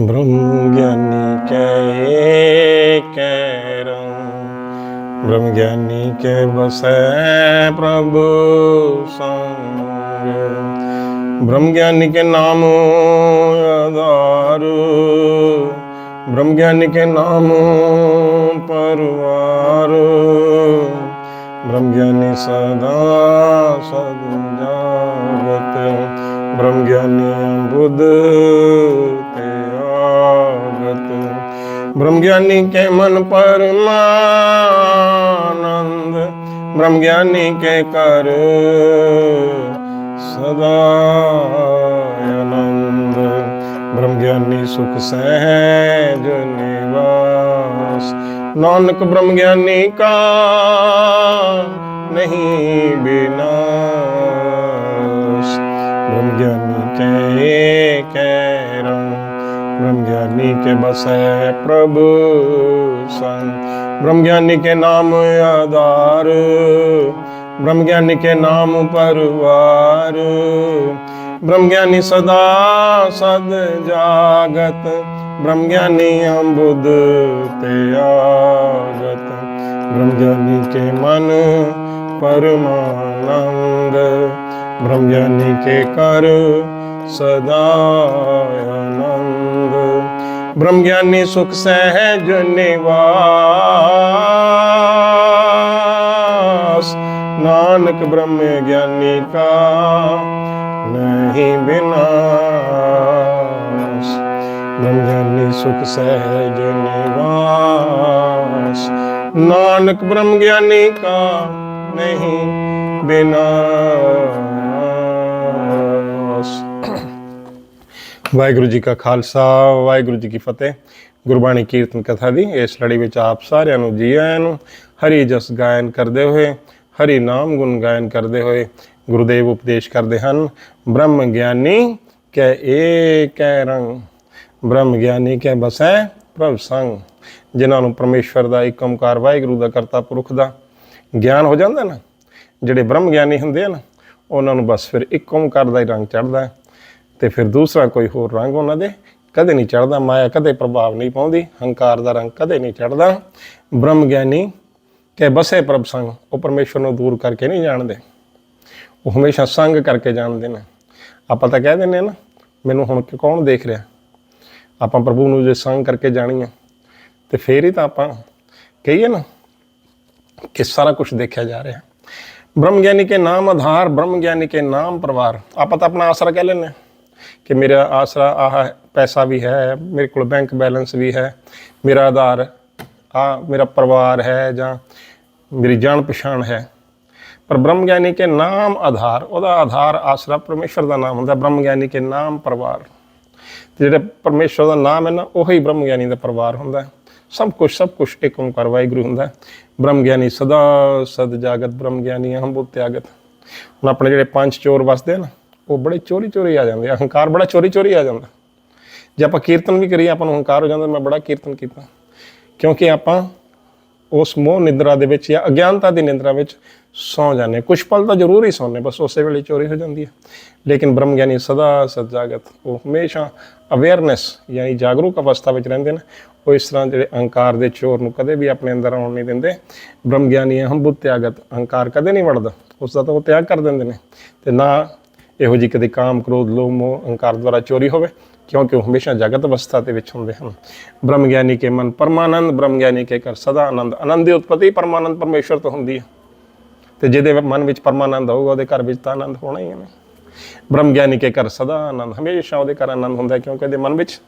ਬ੍ਰਹਮ ਗਿਆਨੀ ਕੈ ਕੈ ਰੰ ਬ੍ਰਹਮ ਗਿਆਨੀ ਕੈ ਬਸੈ ਪ੍ਰਭੂ ਸੰਗ। ਬ੍ਰਹਮ ਗਿਆਨੀ ਕੇ ਨਾਮ ਆਧਾਰ ਬ੍ਰਹਮ ਗਿਆਨੀ ਕੇ ਨਾਮ ब्रह्म ज्ञानी के मन परमानंद ब्रह्म ज्ञानी के कर सदा आनंद ब्रह्म ज्ञानी सुख सहज निवास नानक ब्रह्म ज्ञानी का नहीं विनाश ब्रह्म ज्ञानी के कैरम ब्रह्म ज्ञानी के बसै प्रभु संग ब्रह्म ज्ञानी के नाम आधार ब्रह्म ज्ञानी के नाम परवार ब्रह्म ज्ञानी सदा सद जागत ब्रह्म ज्ञानी हम बुद्ध ते आगत ब्रह्म ज्ञानी के मन परमानंद ब्रह्म ज्ञानी के कर सदा आनंद ਬ੍ਰਹਮ ਗਿਆਨੀ ਸੁਖ ਸਹਿਜ ਨਿਵਾਸ। ਨਾਨਕ ਬ੍ਰਹਮ ਗਿਆਨੀ ਕਾ ਨਹੀਂ ਬਿਨਾਸ। ਬ੍ਰਹਮ ਗਿਆਨੀ ਸੁਖ ਸਹਿਜ ਨਿਵਾਸ। ਨਾਨਕ ਬ੍ਰਹਮ ਗਿਆਨੀ ਕਾ ਨਹੀਂ ਬਿਨਾਸ। ਵਾਹਿਗੁਰੂ ਜੀ ਕਾ ਖਾਲਸਾ, ਵਾਹਿਗੁਰੂ ਜੀ ਕੀ ਫਤਿਹ। ਗੁਰਬਾਣੀ ਕੀਰਤਨ ਕਥਾ ਦੀ ਇਸ ਲੜੀ ਵਿੱਚ ਆਪ ਸਾਰਿਆਂ ਨੂੰ ਜੀ ਆਇਆਂ ਨੂੰ ਹਰੀ ਜਸ ਗਾਇਨ ਕਰਦੇ ਹੋਏ, ਹਰੀ ਨਾਮ ਗੁਣ ਗਾਇਨ ਕਰਦੇ ਹੋਏ ਗੁਰੂਦੇਵ ਉਪਦੇਸ਼ ਕਰਦੇ ਹਨ। ਬ੍ਰਹਮ ਗਿਆਨੀ ਕੈ ਏਕੈ ਰੰਗ, ਬ੍ਰਹਮ ਗਿਆਨੀ ਕੈ ਬਸੈ ਪ੍ਰਭ ਸੰਗ। ਜਿਨ੍ਹਾਂ ਨੂੰ ਪਰਮੇਸ਼ਵਰ ਦਾ ਇੱਕ ਓਮਕਾਰ ਵਾਹਿਗੁਰੂ ਦਾ ਕਰਤਾ ਪੁਰਖ ਦਾ ਗਿਆਨ ਹੋ ਜਾਂਦਾ ਨਾ, ਜਿਹੜੇ ਬ੍ਰਹਮ ਗਿਆਨੀ ਹੁੰਦੇ ਆ ਨਾ ਉਹਨਾਂ ਨੂੰ ਬਸ ਫਿਰ ਇੱਕ ਓਮਕਾਰ ਦਾ ਹੀ ਰੰਗ ਚੜਦਾ ਤੇ ਫਿਰ ਦੂਸਰਾ ਕੋਈ ਹੋਰ ਰੰਗ ਉਹਨਾਂ ਦੇ, ਕਦੇ ਨਹੀਂ ਚੜਦਾ ਮਾਇਆ ਕਦੇ ਪ੍ਰਭਾਵ ਨਹੀਂ ਪਾਉਂਦੀ, ਹੰਕਾਰ ਦਾ ਰੰਗ ਕਦੇ ਨਹੀਂ ਚੜਦਾ ਬ੍ਰਹਮ ਗਿਆਨੀ ਕਿ ਬਸੇ ਪ੍ਰਭ ਸੰਗ, ਉਹ ਪਰਮੇਸ਼ਰ ਨੂੰ ਦੂਰ ਕਰਕੇ ਨਹੀਂ ਜਾਣਦੇ। ਉਹ ਹਮੇਸ਼ਾ ਸੰਗ ਕਰਕੇ ਜਾਣਦੇ ਨੇ। ਆਪਾਂ ਤਾਂ ਕਹਿ ਦਿੰਨੇ ਆ ਨਾ, ਮੈਨੂੰ ਹੁਣ ਕੌਣ ਦੇਖ ਰਿਹਾ? ਆਪਾਂ ਪ੍ਰਭੂ ਨੂੰ ਜੇ ਸੰਗ ਕਰਕੇ ਜਾਣੀ ਹੈ ਤੇ ਫੇਰ ਹੀ ਤਾਂ ਆਪਾਂ ਕਹੀਏ ਨਾ ਕਿ ਸਾਰਾ ਕੁਝ ਦੇਖਿਆ ਜਾ ਰਿਹਾ। ਬ੍ਰਹਮ ਗਿਆਨੀ ਕੇ ਨਾਮ ਆਧਾਰ, ਬ੍ਰਹਮ ਗਿਆਨੀ ਕੇ ਨਾਮ ਪਰਿਵਾਰ। ਆਪਾਂ ਤਾਂ ਆਪਣਾ ਆਸਰਾ ਕਹਿ ਲੈਨੇ ਕਿ ਮੇਰਾ ਆਸਰਾ ਆਹ ਪੈਸਾ ਵੀ ਹੈ, ਮੇਰੇ ਕੋਲ ਬੈਂਕ ਬੈਲੈਂਸ ਵੀ ਹੈ, ਮੇਰਾ ਆਧਾਰ, ਆ ਮੇਰਾ ਪਰਿਵਾਰ ਹੈ ਜਾਂ ਮੇਰੀ ਜਾਣ ਪਛਾਣ ਹੈ। ਪਰ ਬ੍ਰਹਮ ਗਿਆਨੀ ਕੇ ਨਾਮ ਆਧਾਰ, ਉਹਦਾ ਆਧਾਰ ਆਸਰਾ ਪਰਮੇਸ਼ਰ ਦਾ ਨਾਮ ਹੁੰਦਾ, ਬ੍ਰਹਮ ਗਿਆਨੀ ਕੇ ਨਾਮ ਪਰਿਵਾਰ। ਤੇ ਜਿਹੜਾ ਪਰਮੇਸ਼ਰ ਦਾ ਨਾਮ ਹੈ ਨਾ, ਉਹੀ ਬ੍ਰਹਮ ਗਿਆਨੀ ਦਾ ਪਰਿਵਾਰ ਹੁੰਦਾ। ਸਭ ਕੁਝ ਸਭ ਕੁਝ ਇੱਕ ਓੰਕਾਰ ਵਾਹਿਗੁਰੂ ਹੁੰਦਾ। ਬ੍ਰਹਮ ਗਿਆਨੀ ਸਦਾ ਸਦ ਜਾਗਤ, ਬ੍ਰਹਮ ਗਿਆਨੀ ਹੰਬੁ ਤਿਆਗਤ। ਹੁਣ ਆਪਣੇ ਜਿਹੜੇ ਪੰਜ ਚੋਰ ਵਸਦੇ ਨਾ ਉਹ ਬੜੇ ਚੋਰੀ ਚੋਰੀ ਆ ਜਾਂਦੇ ਆ, ਹੰਕਾਰ ਬੜਾ ਚੋਰੀ ਚੋਰੀ ਆ ਜਾਂਦਾ। ਜੇ ਆਪਾਂ ਕੀਰਤਨ ਵੀ ਕਰੀਏ, ਆਪਾਂ ਨੂੰ ਹੰਕਾਰ ਹੋ ਜਾਂਦਾ, ਮੈਂ ਬੜਾ ਕੀਰਤਨ ਕੀਤਾ। ਕਿਉਂਕਿ ਆਪਾਂ ਉਸ ਮੋਹ ਨਿਦਰਾ ਦੇ ਵਿੱਚ ਜਾਂ ਅਗਿਆਨਤਾ ਦੀ ਨਿੰਦਰਾ ਵਿੱਚ ਸੌ ਜਾਂਦੇ ਹਾਂ। ਕੁਛ ਪਲ ਤਾਂ ਜ਼ਰੂਰ ਹੀ ਸੌਂਦੇ ਬਸ ਉਸੇ ਵੇਲੇ ਚੋਰੀ ਹੋ ਜਾਂਦੀ ਹੈ। ਲੇਕਿਨ ਬ੍ਰਹਮ ਗਿਆਨੀ ਸਦਾ ਸਜਾਗਤ ਉਹ ਹਮੇਸ਼ਾ ਅਵੇਅਰਨੈਸ ਯਾਨੀ ਜਾਗਰੂਕ ਅਵਸਥਾ ਵਿੱਚ ਰਹਿੰਦੇ ਨੇ। ਉਹ ਇਸ ਤਰ੍ਹਾਂ ਜਿਹੜੇ ਅਹੰਕਾਰ ਦੇ ਚੋਰ ਨੂੰ ਕਦੇ ਵੀ ਆਪਣੇ ਅੰਦਰ ਆਉਣ ਨਹੀਂ ਦਿੰਦੇ। ਬ੍ਰਹਮ ਗਿਆਨੀ ਹਮ ਤਿਆਗਤ ਅਹੰਕਾਰ ਕਦੇ ਨਹੀਂ ਵੜਦਾ। ਉਸ ਦਾ ਤਾਂ ਉਹ ਤਿਆਗ ਕਰ ਦਿੰਦੇ ਨੇ। ਤੇ ਨਾ ਇਹੋ ਜਿਹੀ ਕਦੇ ਕਾਮ ਕ੍ਰੋਧ ਲੋਭ ਮੋਹ ਅਹੰਕਾਰ ਦੁਆਰਾ ਚੋਰੀ ਹੋਵੇ? ਕਿਉਂਕਿ ਉਹ ਹਮੇਸ਼ਾ ਜਗਤ ਅਵਸਥਾ ਦੇ ਵਿੱਚ ਹੁੰਦੇ ਹਨ। ਬ੍ਰਹਮ ਗਿਆਨੀ ਕੇ ਮਨ ਪਰਮਾਨੰਦ, ਬ੍ਰਹਮ ਗਿਆਨੀ ਕੇ ਕਰ ਸਦਾ ਆਨੰਦ ਆਨੰਦ ਦੀ ਉਤਪਤੀ ਪਰਮਾਨੰਦ ਪਰਮੇਸ਼ਰ ਤੋਂ ਹੁੰਦੀ ਹੈ। ਤੇ ਜਿਹਦੇ ਮਨ ਵਿੱਚ ਪਰਮਾਨੰਦ ਹੋਊਗਾ, ਉਹਦੇ ਘਰ ਵਿੱਚ ਤਾਂ ਆਨੰਦ ਹੋਣਾ ਹੀ ਹੈ ਬ੍ਰਹਮ ਗਿਆਨੀ ਕੇ ਘਰ ਸਦਾ ਆਨੰਦ ਹਮੇਸ਼ਾ ਉਹਦੇ ਘਰ ਆਨੰਦ ਹੁੰਦਾ ਹੈ, ਕਿਉਂਕਿ ਉਹਦੇ ਮਨ ਵਿੱਚ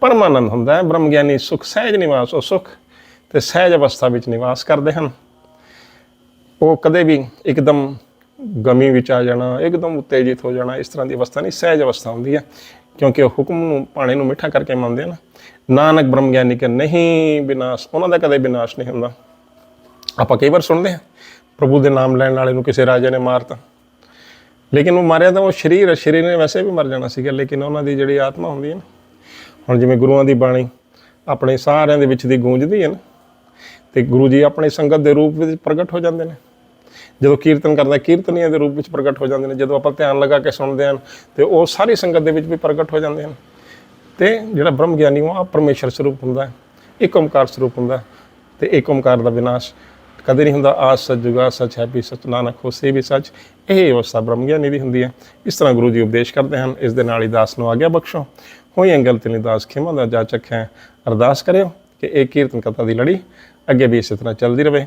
ਪਰਮਾਨੰਦ ਹੁੰਦਾ ਹੈ। ਬ੍ਰਹਮ ਗਿਆਨੀ ਸੁਖ ਸਹਿਜ ਨਿਵਾਸ, ਉਹ ਸੁਖ ਤੇ ਸਹਿਜ ਅਵਸਥਾ ਵਿੱਚ ਨਿਵਾਸ ਕਰਦੇ ਹਨ। ਉਹ ਕਦੇ ਵੀ ਇੱਕਦਮ ਗਮੀ ਵਿੱਚ ਆ ਜਾਣਾ, ਇੱਕਦਮ ਉਤੇਜਿਤ ਹੋ ਜਾਣਾ, ਇਸ ਤਰ੍ਹਾਂ ਦੀ ਅਵਸਥਾ ਨਹੀਂ, ਸਹਿਜ ਅਵਸਥਾ ਹੁੰਦੀ ਹੈ। ਕਿਉਂਕਿ ਉਹ ਹੁਕਮ ਨੂੰ ਪਾਣੀ ਨੂੰ ਮਿੱਠਾ ਕਰਕੇ ਮੰਨਦੇ ਨਾ। ਨਾਨਕ ਬ੍ਰਹਮ ਗਿਆਨੀ ਕੇ ਨਹੀਂ ਵਿਨਾਸ਼ ਉਹਨਾਂ ਦਾ ਕਦੇ ਵਿਨਾਸ਼ ਨਹੀਂ ਹੁੰਦਾ। ਆਪਾਂ ਕਈ ਵਾਰ ਸੁਣਦੇ ਹਾਂ ਪ੍ਰਭੂ ਦੇ ਨਾਮ ਲੈਣ ਵਾਲੇ ਨੂੰ ਕਿਸੇ ਰਾਜੇ ਨੇ ਮਾਰਤਾ। ਲੇਕਿਨ ਉਹ ਮਾਰਿਆ ਤਾਂ ਉਹ ਸਰੀਰ ਸਰੀਰ ਨੇ ਵੈਸੇ ਵੀ ਮਰ ਜਾਣਾ ਸੀਗਾ, ਲੇਕਿਨ ਉਹਨਾਂ ਦੀ ਜਿਹੜੀ ਆਤਮਾ ਹੁੰਦੀ ਹੈ ਨਾ, ਹੁਣ ਜਿਵੇਂ ਗੁਰੂਆਂ ਦੀ ਬਾਣੀ ਆਪਣੇ ਸਾਰਿਆਂ ਦੇ ਵਿੱਚ ਦੀ ਗੂੰਜਦੀ ਹੈ ਨਾ, ਤੇ ਗੁਰੂ ਜੀ ਆਪਣੀ ਸੰਗਤ ਦੇ ਰੂਪ ਵਿੱਚ ਪ੍ਰਗਟ ਹੋ ਜਾਂਦੇ ਨੇ। ਜਦੋਂ ਕੀਰਤਨ ਕਰਦਾ, ਕੀਰਤਨੀਆਂ ਦੇ ਰੂਪ ਵਿੱਚ ਪ੍ਰਗਟ ਹੋ ਜਾਂਦੇ ਨੇ, ਜਦੋਂ ਆਪਾਂ ਧਿਆਨ ਲਗਾ ਕੇ ਸੁਣਦੇ ਹਾਂ ਤੇ ਉਹ ਸਾਰੀ ਸੰਗਤ ਦੇ ਵਿੱਚ ਵੀ ਪ੍ਰਗਟ ਹੋ ਜਾਂਦੇ ਹਨ। ਤੇ ਜਿਹੜਾ ਬ੍ਰਹਮ ਗਿਆਨੀ ਉਹ ਆ ਪਰਮੇਸ਼ਰ ਸਰੂਪ ਹੁੰਦਾ ਹੈ, ਇੱਕ ਓਮਕਾਰ ਸਰੂਪ ਹੁੰਦਾ ਹੈ, ਤੇ ਇੱਕ ਓਮਕਾਰ ਦਾ ਵਿਨਾਸ਼। ਕਦੇ ਨਹੀਂ ਹੁੰਦਾ ਆਸ ਸੱਚ ਜੁਗਾ, ਸੱਚ ਹੈ ਵੀ ਸੱਚ, ਨਾਨਕ ਹੋਸੇ ਵੀ ਸੱਚ। ਇਹ ਅਵਸਥਾ ਬ੍ਰਹਮ ਗਿਆਨੀ ਦੀ ਹੁੰਦੀ ਹੈ। ਇਸ ਤਰ੍ਹਾਂ ਗੁਰੂ ਜੀ ਉਪਦੇਸ਼ ਕਰਦੇ ਹਨ, ਇਸ ਦੇ ਨਾਲ ਹੀ ਦਾਸ ਨੂੰ ਆਗਿਆ ਬਖਸ਼ੋ। ਹੋਈਆਂ ਗਲਤੀਆਂ ਲਈ ਦਾਸ ਖਿਮਾ ਦਾ ਜਾਚਕ ਹੈ। ਅਰਦਾਸ ਕਰਿਓ ਕਿ ਇਹ ਕੀਰਤਨ ਕਥਾ ਦੀ ਲੜੀ ਅੱਗੇ ਵੀ ਇਸੇ ਤਰ੍ਹਾਂ ਚੱਲਦੀ ਰਹੇ।